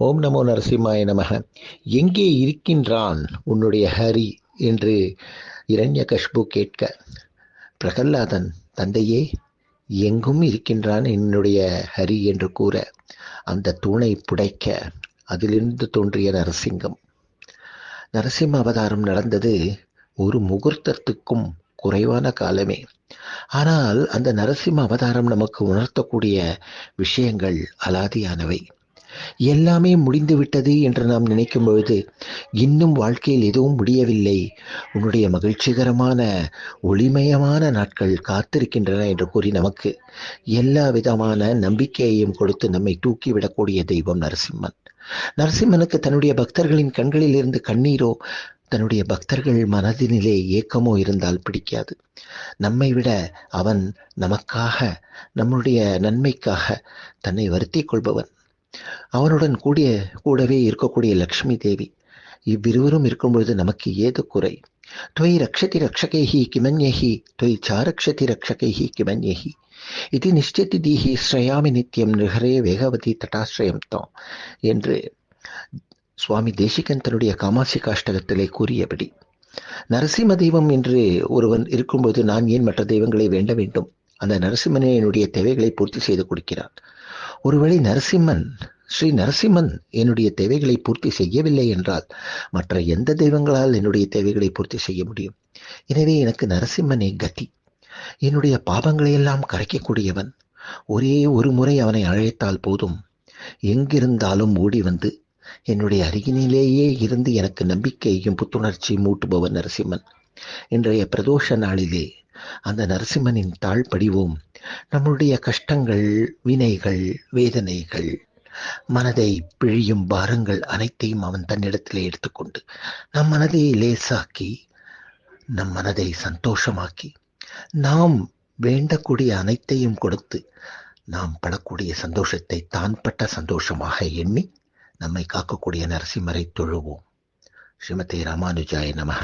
ஓம் நமோ நரசிம்மாய நமக. எங்கே இருக்கின்றான் உன்னுடைய ஹரி என்று இரண்ய கஷ்பு கேட்க பிரகல்லாதன் தந்தையே எங்கும் இருக்கின்றான் என்னுடைய ஹரி என்று கூற அந்த தூணை புடைக்க அதிலிருந்து தோன்றிய நரசிங்கம். நரசிம்ம அவதாரம் நடந்தது ஒரு முகூர்த்தத்துக்கும் குறைவான காலமே. ஆனால் அந்த நரசிம்ம அவதாரம் நமக்கு உணர்த்தக்கூடிய விஷயங்கள் அலாதியானவை. எல்லாமே முடிந்துவிட்டது என்று நாம் நினைக்கும் பொழுது இன்னும் வாழ்க்கையில் எதுவும் முடியவில்லை. உன்னுடைய மகிழ்ச்சிகரமான ஒளிமயமான நாட்கள் காத்திருக்கின்றன என்று கூறி நமக்கு எல்லா விதமான நம்பிக்கையையும் கொடுத்து நம்மை தூக்கிவிடக்கூடிய தெய்வம் நரசிம்மன். நரசிம்மனுக்கு தன்னுடைய பக்தர்களின் கண்களில் இருந்து கண்ணீரோ தன்னுடைய பக்தர்கள் மனதினிலே ஏக்கமோ இருந்தால் பிடிக்காது. நம்மை விட அவன் நமக்காக நம்முடைய நன்மைக்காக தன்னை வருத்தி கொள்பவன். அவனுடன் கூடிய கூடவே இருக்கக்கூடிய லக்ஷ்மி தேவி. இவ்விருவரும் இருக்கும் பொழுது நமக்கு ஏது குறை? துவை ரக்ஷதி ரக்ஷகைஹி கிமன்யஹி துவை சாரக்ஷதி ரக்ஷகைஹி கிமன்யஹி. இது நிஷ்டதி தீஹி ஸ்ரயாமி நித்தியம் நிகரே வேகவதி தட்டாஸ்ரயம் தாம் என்று சுவாமி தேசிகன் தன்னுடைய காமாசி காஷ்டகத்திலே கூறியபடி நரசிம்ம தெய்வம் என்று ஒருவன் இருக்கும்போது நான் ஏன் மற்ற தெய்வங்களை வேண்ட வேண்டும்? அந்த நரசிம்மனே என்னுடைய தேவைகளை பூர்த்தி செய்து கொடுக்கிறான் ஒருவேளை நரசிம்மன் ஸ்ரீ நரசிம்மன் என்னுடைய தேவைகளை பூர்த்தி செய்யவில்லை என்றால் மற்ற எந்த தெய்வங்களால் என்னுடைய தேவைகளை பூர்த்தி செய்ய முடியும்? எனவே எனக்கு நரசிம்மனே கதி. என்னுடைய பாவங்களை எல்லாம் கரைக்கக்கூடியவன். ஒரே ஒரு முறை அவனை அழைத்தால் போதும். எங்கிருந்தாலும் ஓடி வந்து என்னுடைய அருகினிலேயே இருந்து எனக்கு நம்பிக்கையையும் புத்துணர்ச்சியும் மூட்டுபவன் நரசிம்மன். இன்றைய பிரதோஷ நாளிலே அந்த நரசிம்மனின் தாழ் படிவோம் நம்முடைய கஷ்டங்கள் வினைகள் வேதனைகள் மனதை பிழியும் பாரங்கள் அனைத்தையும் அவன் தன்னிடத்திலே எடுத்துக்கொண்டு நம் மனதை லேசாக்கி நம் மனதை சந்தோஷமாக்கி நாம் வேண்டக்கூடிய அனைத்தையும் கொடுத்து நாம் படக்கூடிய சந்தோஷத்தை தான் பட்ட சந்தோஷமாக எண்ணி நம்மை காக்கக்கூடிய நரசிம்மரை தொழுவோம். ஸ்ரீமதி ராமானுஜாய நமக.